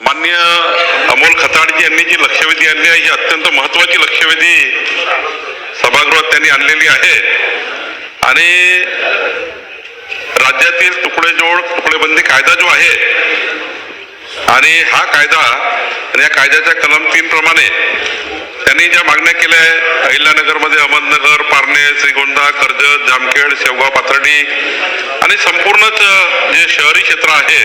मान्य अमोल खताडजी यांनी जी लक्षवेधी आणली आहे ही अत्यंत महत्वाची लक्षवेधी सभागृहात त्यांनी आणलेली आहे. आणि राज्यातील तुकडेजोड तुकडेबंदी कायदा जो आहे आणि हा कायदा आणि या कायद्याच्या कलम तीन प्रमाणे त्यांनी ज्या मागण्या केल्या आहे अहिल्यानगरमध्ये अहमदनगर पारणे श्रीगोंदा कर्जत जामखेड शेवगाव पाथर्डी आणि संपूर्णच जे शहरी क्षेत्र आहे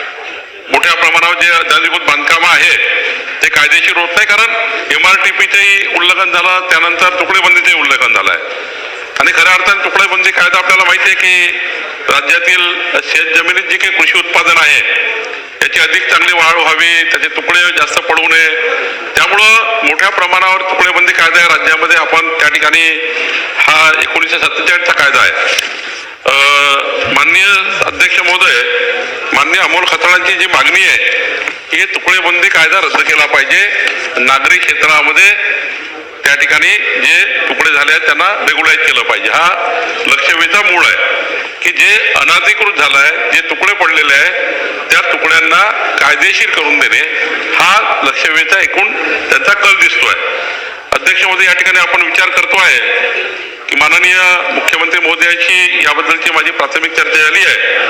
मोठ्या प्रमाणावर जे अनाधिकृत बांधकामं आहेत ते कायदेशीर होत नाही कारण एम आर टी पीचंही उल्लंघन झालं त्यानंतर तुकडेबंदीचंही उल्लंघन झालं आहे आणि खऱ्या अर्थाने तुकडेबंदी कायदा आपल्याला माहिती आहे की राज्यातील शेत जमिनीत जे काही कृषी उत्पादन आहे याची अधिक चांगली वाढ व्हावी त्याचे तुकडे जास्त पडू नये. त्यामुळं मोठ्या प्रमाणावर तुकडेबंदी कायदा या राज्यामध्ये. आपण त्या ठिकाणी हा एकोणीसशे सत्तेचाळीसचा कायदा आहे. माननीय अध्यक्ष महोदय मान्य अमोल खताळांची जी मागणी आहे की हे तुकडेबंदी कायदा रद्द केला पाहिजे. नागरी क्षेत्रामध्ये त्या ठिकाणी जे तुकडे झाले आहेत त्यांना रेग्युलाइज केलं पाहिजे. हा लक्षवेधीचा मूळ आहे की जे अनाधिकृत झालं आहे जे तुकडे पडलेले आहे त्या तुकड्यांना कायदेशीर करून देणे हा लक्षवेधीचा एकूण त्यांचा कल दिसतोय. अध्यक्ष महोदय या ठिकाणी आपण विचार करतो आहे की माननीय मुख्यमंत्री मोदी यांची याबद्दलची माझी प्राथमिक चर्चा झाली आहे.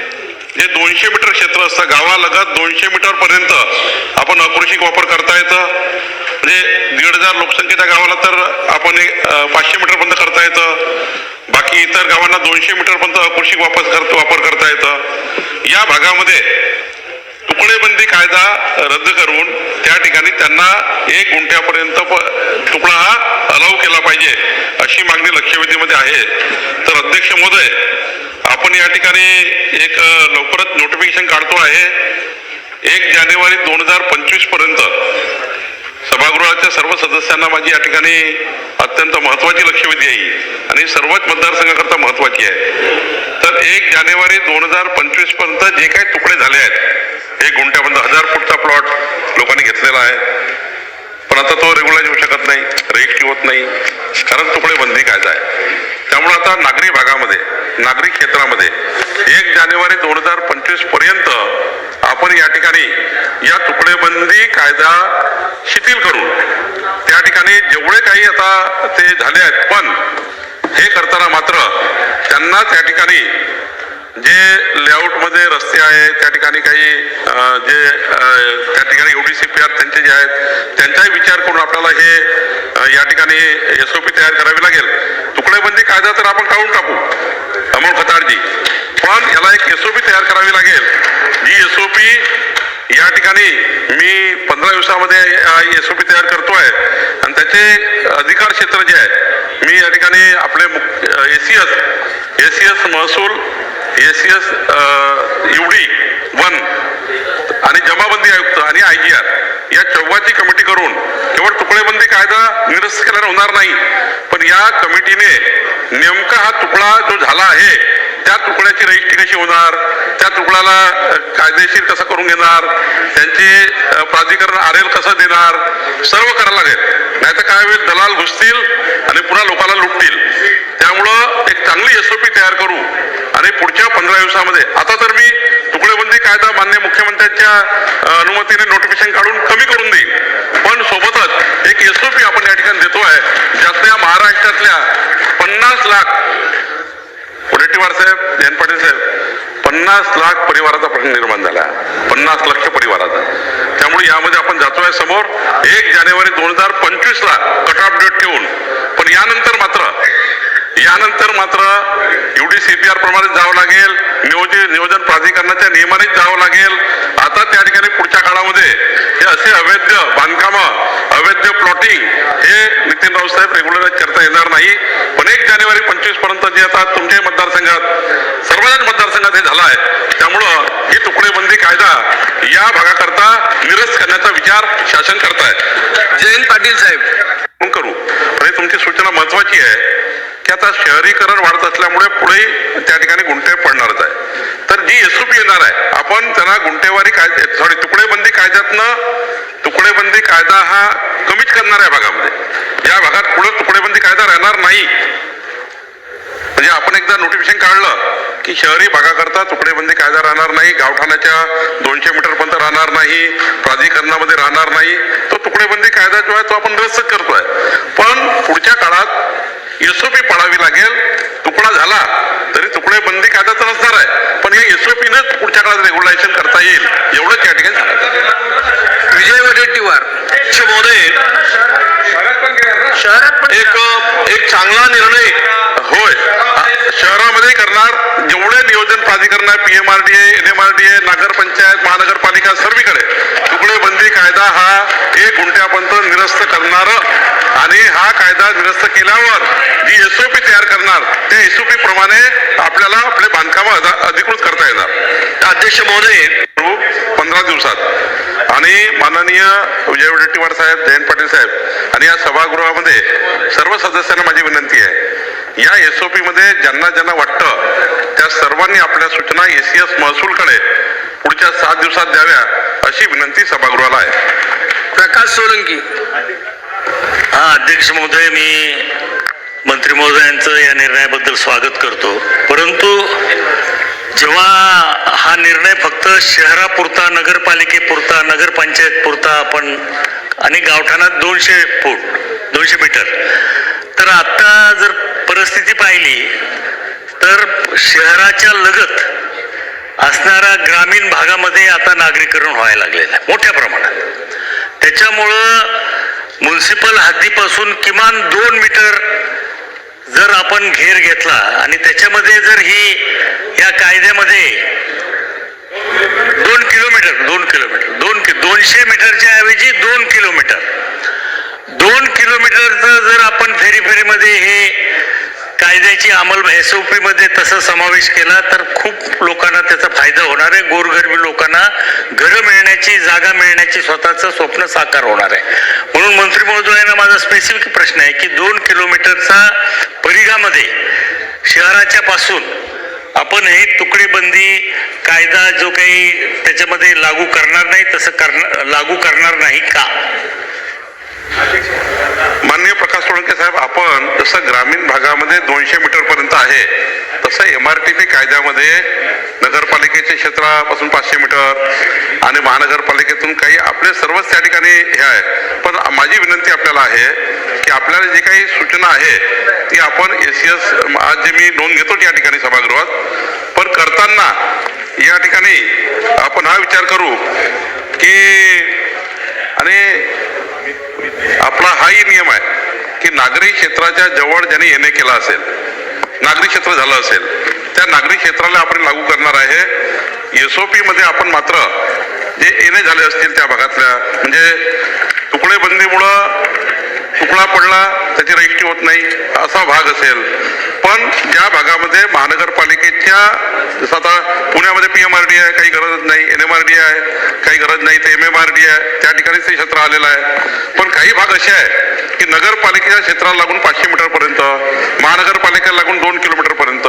जे दोनशे मीटर क्षेत्र असतं. गावालगत दोनशे मीटर पर्यंत आपण अकृषिक वापर करता येतं. म्हणजे दीड हजार लोकसंख्येच्या गावाला तर आपण एक, पाचशे मीटर पर्यंत करता येतं. बाकी इतर गावांना दोनशे मीटर पर्यंत अकृषिक वापर करत वापर करता येतं. या भागामध्ये तुकडेबंदी कायदा रद्द करून त्या ठिकाणी त्यांना एक गुंठ्यापर्यंत प- तुकडा हा अलाव केला पाहिजे अशी मागणी लक्षवेधीमध्ये आहे. तर अध्यक्ष महोदय आपण या ठिकाणी एक लवकरच नोटिफिकेशन काढतो आहे. एक जानेवारी दोन हजार पंचवीसपर्यंत सभागृहाच्या सर्व सदस्यांना माझी या ठिकाणी अत्यंत महत्वाची लक्षवेधी आहे. आणि सर्वच मतदारसंघाकरता महत्वाची आहे. तर एक जानेवारी दोन हजार पंचवीसपर्यंत जे काही तुकडे झाले आहेत एक गुंठ्यापर्यंत हजार फूटचा प्लॉट लोकांनी घेतलेला आहे. पण आता तो रेग्युलाइज होऊ शकत नाही रजिस्ट्री होत नाही. कारण तुकडे बंदी कायदा आहे. त्यामुळे आता नागरी भागामध्ये नागरी क्षेत्रामध्ये एक जानेवारी दोन हजार पंचवीसपर्यंत आपण या ठिकाणी या तुकडेबंदी कायदा शिथिल करून त्या ठिकाणी जेवढे काही आता ते झाले आहेत पण हे करताना मात्र त्यांना त्या ठिकाणी जे लेआउटमध्ये रस्ते आहे त्या ठिकाणी काही जे त्या ठिकाणी एवढी सी पी आर त्यांचे जे आहेत त्यांचाही विचार करून आपल्याला हे या ठिकाणी एस ओ पी तयार करावी लागेल. तुकडेबंदी कायदा तर आपण काढून टाकू अमोल खतारजी. पण याला एक एस ओ पी तयार करावी लागेल. जी एस ओ पी या ठिकाणी मी पंधरा दिवसामध्ये एस ओ पी तयार करतोय. आणि त्याचे अधिकार क्षेत्र जे आहे एसीएस एसीएस महसूल एसीएस युडी वन आणि जमाबंदी आयुक्त आणि आय जी आर या चौघाची कमिटी करून केवळ तुकडेबंदी कायदा निरस्त केल्याने होणार नाही पण या कमिटीने नेमका हा तुकडा जो झाला आहे त्या तुकड्याची रजिस्ट्री कशी होणार त्या तुकड्याला कायदेशीर कसं करून घेणार त्यांचे प्राधिकरण आर एल कसं देणार सर्व करायला लागेल. नाही तर काय होईल दलाल घुसतील आणि पुन्हा लोकांना लुटतील त्यामुळं एक चांगली एस तयार करू आणि पुढच्या पंधरा दिवसामध्ये आता तर मी तुकडेबंदी कायदा मान्य मुख्यमंत्र्यांच्या अनुमतीने नोटिफिकेशन काढून कमी करून देईल. पण सोबतच एक एसओपी आपण या ठिकाणी देतोय ज्यातल्या महाराष्ट्रातल्या पन्नास लाख वडेट्टीवार साहेब जयंत पाटील साहेब पन्नास लाख परिवाराचा प्रश्न निर्माण झाला. पन्नास लक्ष परिवाराचा. त्यामुळे यामध्ये आपण जातोय समोर. एक जानेवारी दोन हजार पंचवीस ला कट ऑफ डेट ठेवून यानंतर मात्र एवढी सीपीआर प्रमाणे जावं लागेल. नियोजन नियोजन प्राधिकरणाच्या नियमानेच जावं लागेल. आता त्या ठिकाणी पुढच्या काळामध्ये हे असे अवैध बांधकामं अवैध प्लॉटिंग हे नितीन राऊत रेग्युलर करता येणार नाही. पण एक जानेवारी पंचवीसपर्यंत जे आता तुमच्याही मतदारसंघात सर्वजण मतदारसंघात हे झालं आहे. त्यामुळं ही तुकडेबंदी कायदा या भागाकरता निरस्त करण्याचा विचार शासन करताय जयंत पाटील साहेब मग करू पण ही तुमची सूचना महत्वाची आहे की आता शहरीकरण वाढत असल्यामुळे पुढे त्या ठिकाणी गुंठे पडणारच आहे. तर जी एसओपी येणार आहे आपण त्यांना गुंठेवारी कायदे सॉरी तुकडेबंदी कायद्यातनं तुकडेबंदी कायदा हा कमीच करणार आहे भागामध्ये. या भागात पुढे तुकडेबंदी कायदा राहणार नाही. म्हणजे आपण एकदा नोटिफिकेशन काढलं की शहरी भागाकरता तुकडेबंदी कायदा राहणार नाही गावठाण्याच्या दोनशे मीटर पर्यंत राहणार नाही प्राधिकरणामध्ये राहणार नाही. तो तुकडेबंदी कायदा जो आहे तो आपण रद्द करतोय. पण पुढच्या काळात एसओपी पाळावी लागेल. तुकडा झाला तरी तुकडेबंदी कायदा तर नसणार आहे. पण हे एसओपीनंच पुढच्या काळात रेग्युलेशन करता येईल. एवढंच या ठिकाणी सांगायचं विजय वडेट्टीवार मोदय शहरात पण एक एक चांगला निर्णय. होय. शहरामध्ये करणार. जेवढे नियोजन प्राधिकरण आहे पीएमआरडीए एनएमआरडीए नगरपंचायत महानगरपालिका सर्वीकडे. बंदी कायदा हा एक गुंठ्यापर्यंत निरस्त करणार आणि हा कायदा निरस्त केल्यावर जी एसओपी तयार करणार त्या एसओपी प्रमाणे आपल्याला आपले बांधकाम अधिकृत करता येणार. अध्यक्ष महोदय पंधरा दिवसात. आणि माननीय विजय वडेट्टीवार साहेब जयंत पाटील साहेब आणि या सभागृहामध्ये सर्व सदस्यांना माझी विनंती आहे. या एसओपी मध्ये ज्यांना ज्यांना वाटतं त्या सर्वांनी आपल्या सूचना एसीएस महसूलकडे पुढच्या सात दिवसात द्याव्या. अशी विनंती सभागृहाला आहे. प्रकाश सोलंकी. हा अध्यक्ष महोदय मी मंत्री महोदयांचं या निर्णयाबद्दल स्वागत करतो. परंतु जेव्हा हा निर्णय फक्त शहरापुरता नगरपालिकेपुरता नगरपंचायत पुरता आपण आणि गावठाणात दोनशे फूट दोनशे मीटर तर आता जर परिस्थिती पाहिली तर शहराच्या लगत असणाऱ्या ग्रामीण भागामध्ये आता नागरीकरण व्हायला लागलेलं आहे मोठ्या प्रमाणात. त्याच्यामुळं म्युन्सिपल हद्दीपासून किमान दोन मीटर जर आपण घेर घेतला आणि त्याच्यामध्ये जर ही या कायद्यामध्ये दोन किलोमीटर दोन किलोमीटर दोन कि दोनशे मीटरच्या ऐवजी दोन किलोमीटर. दोन किलोमीटरचं जर आपण फेरी फेरीमध्ये हे कायद्याची अंमल एस ओ मध्ये तसा समावेश केला तर खूप लोकांना त्याचा फायदा होणार आहे. गोरगरबी लोकांना घरं मिळण्याची जागा मिळण्याची स्वतःचं स्वप्न साकार होणार आहे. म्हणून मंत्री महोदयांना माझा स्पेसिफिक प्रश्न आहे की दोन किलोमीटरचा परिघामध्ये शहराच्या पासून आपण हे तुकडेबंदी कायदा जो काही त्याच्यामध्ये लागू करणार नाही तसं करणार लागू करणार नाही का? माननीय प्रकाश सोळंके साहेब आपण जसं ग्रामीण भागामध्ये दोनशे मीटर पर्यंत आहे तसं एम आर टी पी कायद्यामध्ये नगरपालिकेच्या क्षेत्रापासून पाचशे मीटर आणि महानगरपालिकेतून काही आपले सर्वच त्या ठिकाणी हे आहे. पण माझी विनंती आपल्याला आहे की आपल्याला जी काही सूचना आहे ती आपण एस एस आज जे मी नोंद घेतो या ठिकाणी सभागृहात पण करताना या ठिकाणी आपण हा विचार करू की आणि आपला हाही नियम आहे की नागरी क्षेत्राच्या जवळ ज्याने येणे केला असेल नागरी क्षेत्र झालं असेल त्या नागरी क्षेत्राला आपण लागू करणार आहे. एसओपी मध्ये आपण मात्र जे येणे झाले असतील त्या भागातल्या म्हणजे तुकडेबंदीमुळं तुकडा पडला त्याची रजिस्ट्री होत नाही असा भाग असेल. पण ज्या भागामध्ये महानगरपालिकेच्या जसं आता पुण्यामध्ये पी एम आर डी आहे काही गरज नाही. एन एम आर डी आहे काही गरज नाही. ते एम एम आर डी आहे. त्या ठिकाणीच ते क्षेत्र आलेलं आहे. पण काही भाग असे आहे की नगरपालिकेच्या क्षेत्राला लागून पाचशे मीटर पर्यंत महानगरपालिकेला लागून दोन किलोमीटर पर्यंत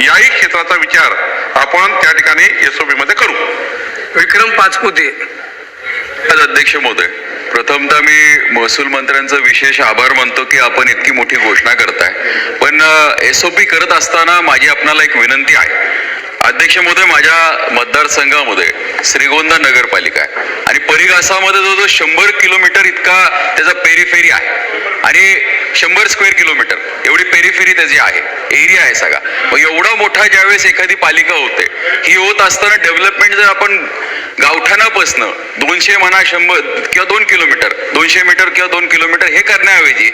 याही क्षेत्राचा विचार आपण त्या ठिकाणी एसओबी मध्ये करू. विक्रम पाचपुते. अध्यक्ष महोदय. प्रथमतः मी महसूल मंत्र्यांचं विशेष आभार मानतो की आपण इतकी मोठी घोषणा करताय. पण एस ओ पी करत असताना माझी आपणाला एक विनंती आहे. अध्यक्ष महोदय माझ्या मतदारसंघामध्ये श्रीगोंदा नगरपालिका आहे. आणि जवळजवळ शंभर किलोमीटर इतका त्याचा पेरीफेरी आहे. आणि शंभर स्क्वेअर किलोमीटर एवढी पेरिफेरी त्याची आहे. एरिया आहे सगळा. मग एवढा मोठा ज्यावेळेस एखादी पालिका होते ही होत असताना डेव्हलपमेंट जर आपण गावठाणापासनं दोनशे म्हणा शंभर किंवा दोन किलोमीटर दोनशे मीटर किंवा दोन किलोमीटर हे करण्याऐवजी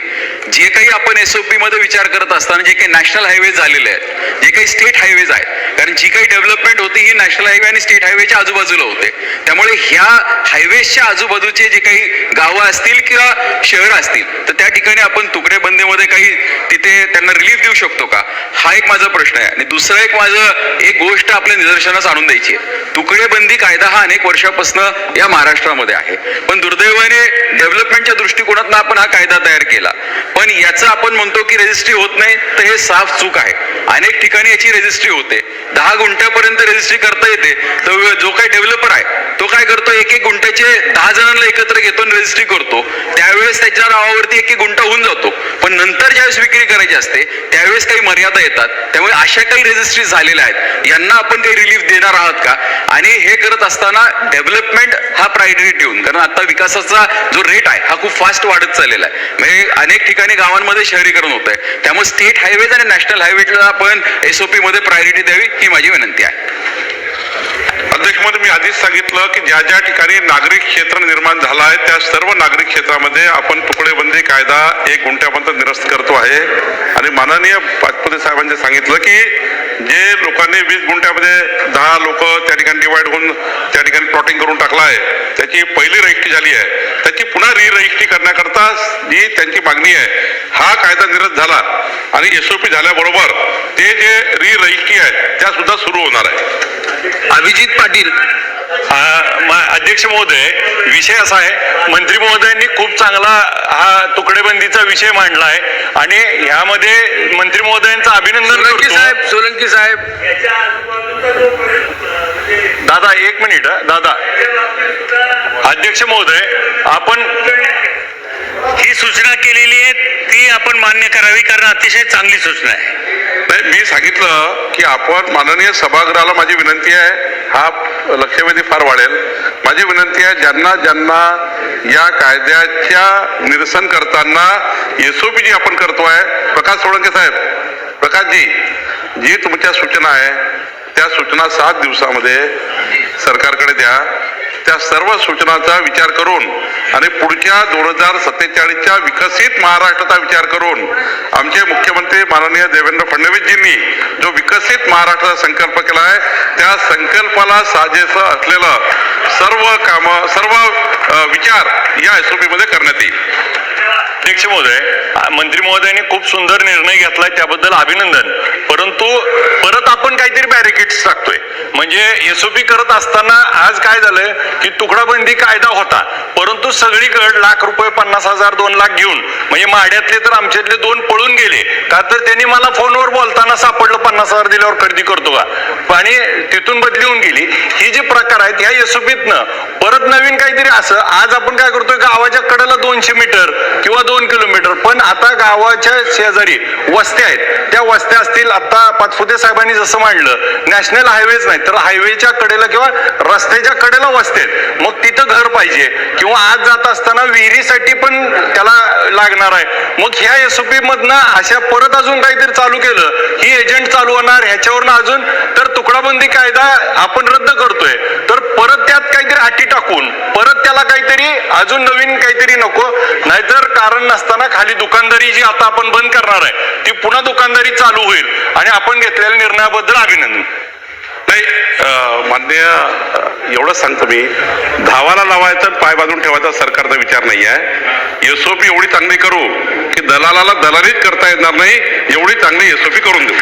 जे काही आपण एसमध्ये विचार करत असताना जे काही नॅशनल हायवे झालेले आहेत जे काही स्टेट हायवेज आहेत कारण जी काही डेव्हलपमेंट होती ही नॅशनल हायवे आणि स्टेट हायवेच्या आजूबाजूला होते. त्यामुळे ह्या हायवेच्या आजूबाजूचे जे काही गावं असतील किंवा शहर असतील तर त्या ठिकाणी आपण तुकडेबंदीमध्ये काही तिथे त्यांना रिलीफ देऊ शकतो का? हा एक माझा प्रश्न आहे. आणि दुसरं एक माझं एक गोष्ट आपल्या निदर्शनास आणून द्यायची आहे. तुकडेबंदी कायदा हा अनेक वर्षापासून या महाराष्ट्रामध्ये आहे. पण दुर्दैवाने डेव्हलपमेंटच्या दृष्टिकोनातून आपण हा कायदा तयार केला. पण याचं आपण म्हणतो की रजिस्ट्री होत नाही तर हे साफ चूक आहे. अनेक ठिकाणी याची रजिस्ट्री होते. दहा गुंठ्यापर्यंत रजिस्ट्री करता येते तर जो काही डेव्हलपर आहे तो काय करतो एक एक गुंठ्याचे दहा जणांना एकत्र घेतो आणि रजिस्ट्री करतो. त्यावेळेस त्याच्या नावावरती एक एक गुंठा होऊन जातो. पण नंतर ज्यावेळेस विक्री करायची असते त्यावेळेस काही मर्यादा येतात. त्यामुळे अशा काही रजिस्ट्री झालेल्या आहेत. यांना आपण काही रिलीफ देणार आहात का? आणि हे करत असताना डेव्हलपमेंट हा प्रायोरिटी ठेवून कारण आता विकासाचा जो रेट आहे हा खूप फास्ट वाढत चाललेला आहे. म्हणजे अनेक ठिकाणी गावांमध्ये शहरीकरण होत आहे त्यामुळे स्टेट हायवेज आणि नॅशनल हायवेला आपण एसओपी मध्ये प्रायोरिटी द्यावी ही माझी विनंती आहे. अध्यक्ष मी आधीच सांगितलं की ज्या ज्या ठिकाणी नागरिक क्षेत्र निर्माण झालं आहे त्या सर्व नागरिक क्षेत्रामध्ये आपण तुकडेबंदी कायदा एक गुंठ्यापर्यंत निरस्त करतो आहे. आणि माननीय पाचपुते साहेबांनी सांगितलं की जे लोकांनी वीस गुंठ्यामध्ये दहा लोक त्या ठिकाणी डिवाइड होऊन त्या ठिकाणी प्लॉटिंग करून टाकला आहे त्याची पहिली रजिस्ट्री झाली आहे त्याची पुन्हा रिरजिस्ट्री करण्याकरता जी त्यांची मागणी आहे हा कायदा निरस्त झाला. आणि एसओपी झाल्याबरोबर ते जे रिरजिस्ट्री आहे त्या सुद्धा सुरू होणार आहे. अभिजित पाटील अध्यक्ष महोदय विषय असा आहे मंत्री महोदयांनी खूप चांगला हा तुकडेबंदीचा विषय मांडला आहे आणि ह्यामध्ये मंत्री महोदयांचं अभिनंदन सोलंकी करतो. साहेब सोलंकी साहेब. दादा एक मिनिट दादा. अध्यक्ष महोदय आपण ही सूचना केलेली आहे ती आपण मान्य करावी कारण अतिशय चांगली सूचना आहे. नाही मी सांगितलं की आपण माननीय सभागृहाला माझी विनंती आहे हा लक्षवेधी फार वाढेल. माझी विनंती आहे ज्यांना ज्यांना या कायद्याच्या निरसन करताना एसओपी जी आपण करतो आहे प्रकाश सोळंके साहेब प्रकाशजी जी तुमच्या सूचना आहे त्या सूचना सात दिवसामध्ये सरकारकडे द्या. त्या सर्व सूचनांचा विचार करून आणि पुढच्या दोन हजार सत्तेचाळीसच्या विकसित महाराष्ट्राचा विचार करून आमचे मुख्यमंत्री माननीय देवेंद्र फडणवीसजींनी जो विकसित महाराष्ट्राचा संकल्प केला आहे त्या संकल्पाला साजेसं असलेलं सर्व कामं सर्व विचार या एसओपीमध्ये करण्यात येईल. अध्यक्ष महोदय मंत्री महोदयाने खूप सुंदर निर्णय घेतलाय त्याबद्दल अभिनंदन. परंतु परत आपण काहीतरी बॅरिकेड्स टाकतोय. म्हणजे एसओपी करत असताना आज काय झालं की तुकडाबंदी कायदा होता. परंतु सगळीकडे लाख रुपये पन्नास हजार दोन लाख घेऊन म्हणजे माड्यातले तर आमच्यातले दोन पळून गेले. का तर त्यांनी मला फोनवर बोलताना सापडलं पन्नास हजार दिल्यावर खरेदी करतो का? आणि तिथून बदली होऊन गेली. ही जे प्रकार आहेत ह्या एसओपीतनं परत नवीन काहीतरी असं आज आपण काय करतोय गावाच्या कडेला दोनशे मीटर किंवा दोन किलोमीटर. पण आता गावाच्या शेजारी वस्त्या आहेत. त्या वस्त्या असतील आता पाचपुते साहेबांनी जसं मांडलं नॅशनल हायवेज नाही तर हायवेच्या कडेला किंवा रस्त्याच्या कडेला वस्ते आहेत. मग तिथं घर पाहिजे. किंवा आज जात असताना विहिरीसाठी पण त्याला लागणार आहे. मग ह्या एसओपी मधनं अशा परत अजून काहीतरी चालू केलं ही एजंट चालू होणार ह्याच्यावरनं अजून तर तुकडाबंदी कायदा आपण रद्द करतोय. तर परत त्यात काहीतरी अटी टाकून परत त्याला काहीतरी अजून नवीन काहीतरी नको. नाहीतर कारण नसताना खाली दुकानदारी जी आता आपण बंद करणार आहे ती पुन्हा दुकानदारी चालू होईल. आणि आपण घेतलेल्या निर्णयाबद्दल अभिनंदन. नाही मान्य एवढंच सांगतो मी. धावाला लावायचं पाय बाजून ठेवायचा सरकारचा विचार नाही आहे. एसओपी एवढी चांगली करू की दलालाला दलालीच करता येणार नाही एवढी चांगली एसओपी करून देऊ.